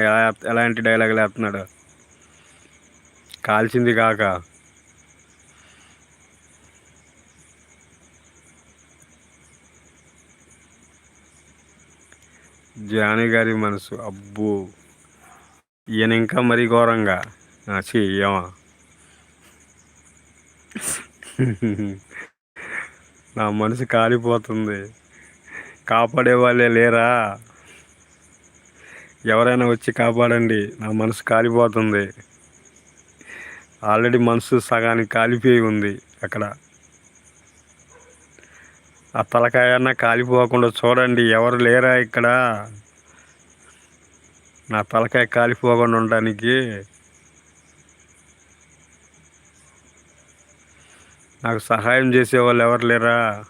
ఎలా ఎలాంటి డైలాగ్ వేస్తున్నాడు కాల్చింది కాక. జాని గారి మనసు. అబ్బో! ఈయన ఇంకా మరీ ఘోరంగా. చెయ్యమా నా మనసు కాలిపోతుంది. కాపాడే వాళ్ళే లేరా? ఎవరైనా వచ్చి కాపాడండి. నా మనసు కాలిపోతుంది. ఆల్రెడీ మనసు సగానికి కాలిపోయి ఉంది అక్కడ. ఆ తలకాయన్నా కాలిపోకుండా చూడండి ఎవరు లేరా ఇక్కడ? నా తలకాయ కాలిపోకుండా ఉండడానికి నాకు సహాయం చేసేవాళ్ళు ఎవరు లేరా?